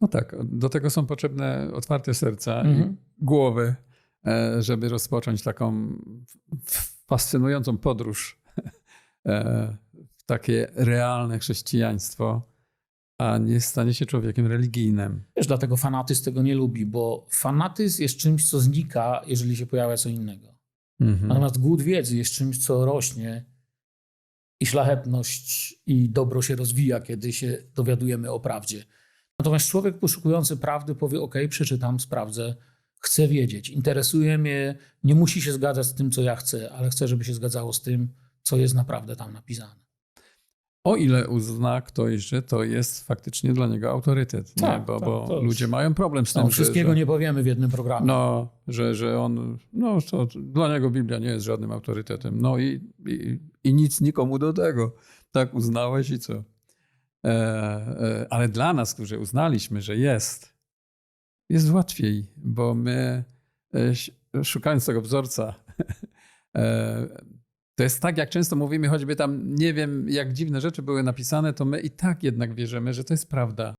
No tak, do tego są potrzebne otwarte serca Mhm. i głowy, e, żeby rozpocząć taką fascynującą podróż e, w takie realne chrześcijaństwo, a nie stanie się człowiekiem religijnym. Wiesz, dlatego fanatyzm tego nie lubi, bo fanatyzm jest czymś, co znika, jeżeli się pojawia co innego. Mhm. Natomiast głód wiedzy jest czymś, co rośnie i szlachetność i dobro się rozwija, kiedy się dowiadujemy o prawdzie. Natomiast człowiek poszukujący prawdy powie: OK, przeczytam, sprawdzę, chcę wiedzieć, interesuje mnie, nie musi się zgadzać z tym, co ja chcę, ale chcę, żeby się zgadzało z tym, co jest naprawdę tam napisane. O ile uzna ktoś, że to jest faktycznie dla niego autorytet, nie? Tak, bo, tak, bo ludzie mają problem z tym, No, że, wszystkiego że, nie powiemy w jednym programie. no, że, że on, no to dla niego Biblia nie jest żadnym autorytetem. No i, i, i nic nikomu do tego. Tak uznałeś i co? E, e, ale dla nas, którzy uznaliśmy, że jest, jest łatwiej, bo my e, szukając tego wzorca, to jest tak, jak często mówimy, choćby tam nie wiem, jak dziwne rzeczy były napisane, to my i tak jednak wierzymy, że to jest prawda.